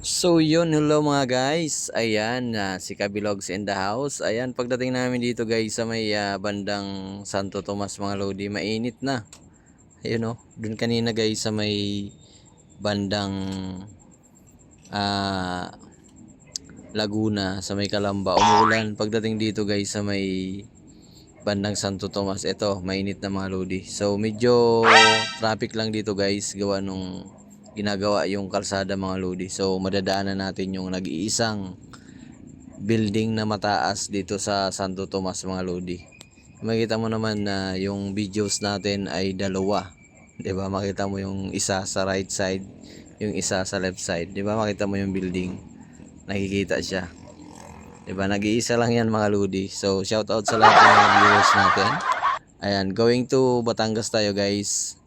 So yun, hello mga guys. Ayan, na si Kabilogs in the house. Ayan, pagdating namin dito guys sa may ah, bandang Santo Tomas mga lodi, mainit na. Ayun oh, dun kanina guys sa may bandang ah, Laguna, sa may Kalamba, umuulan. Pagdating dito guys sa may bandang Santo Tomas, ito, mainit na mga lodi. So medyo traffic lang dito guys, gawa nung ginagawa yung kalsada mga lodi. So madadaanan natin yung nag-iisang building na mataas dito sa Santo Tomas mga lodi. Makita mo naman na yung videos natin ay dalawa. 'Di ba? Makita mo yung isa sa right side, yung isa sa left side. 'Di ba? Makita mo yung building. Nakikita siya. 'Di ba? Nag-iisa lang 'yan mga lodi. So shout out sa lahat ng viewers natin. Ayan, going to Batangas tayo guys.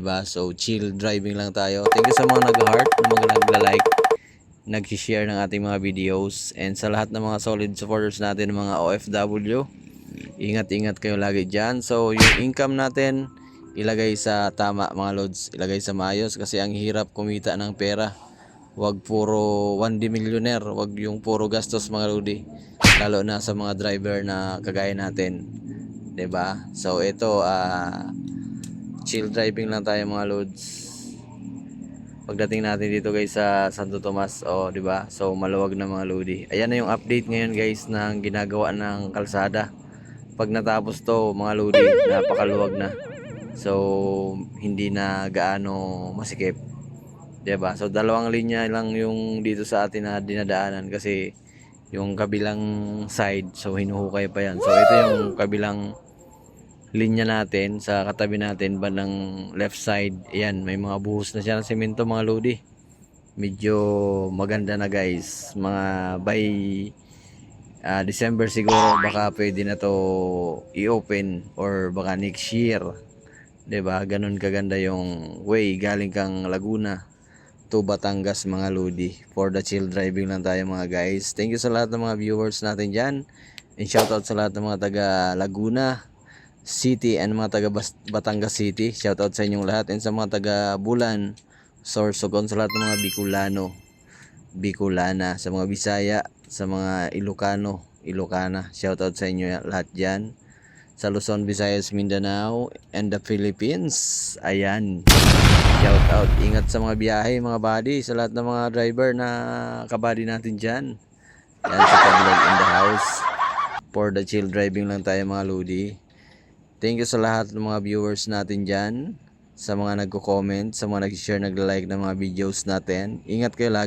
Ba? So chill driving lang tayo. Thank you sa mga nag-heart, mga nagla-like, nag-share ng ating mga videos and sa lahat ng mga solid supporters natin mga OFW. Ingat-ingat kayo lagi diyan. So yung income natin ilagay sa tama mga lods, ilagay sa maayos kasi ang hirap kumita ng pera. Wag puro 1D millionaire, wag yung puro gastos mga lodi. Lalo na sa mga driver na kagaya natin. 'Di ba? So ito ah chill driving lang tayo mga loads. Pagdating natin dito guys sa Santo Tomas oh di ba? So maluwag na mga lodi ayan na yung update ngayon guys ng ginagawa ng kalsada. Pag natapos to mga lodi napakaluwag na. So hindi na gaano masikip di ba? So dalawang linya lang yung dito sa atin na dinadaanan kasi yung kabilang side so hinuhukay pa yan. So ito yung kabilang linya natin sa katabi natin bandang left side. Ayan may mga buhos na siya ng semento mga lodi. Medyo maganda na guys. Mga by ah, December siguro baka pwede na to i-open or baka next year. Ba ganun kaganda yung way. Galing kang Laguna to Batangas mga lodi. For the chill driving lang tayo mga guys. Thank you sa lahat ng mga viewers natin dyan. And shoutout sa lahat ng mga taga Laguna City and mga taga Batangas City. Shoutout sa inyong lahat and sa mga taga Bulan, Sorsogon, sa lahat ng mga Bicolano, Bicolana, sa mga Bisaya, sa mga Ilocano, Ilocana. Shoutout sa inyo lahat dyan. Sa Luzon, Visayas, Mindanao, and the Philippines. Ayan. Shoutout. Ingat sa mga biyahe, mga buddy, sa lahat ng mga driver na kabady natin dyan. Yan sa Kablog in the house. For the chill driving lang tayo mga lodi. Thank you sa lahat ng mga viewers natin dyan. Sa mga nagko-comment, sa mga nag-share, nag-like ng mga videos natin. Ingat kayo lagi.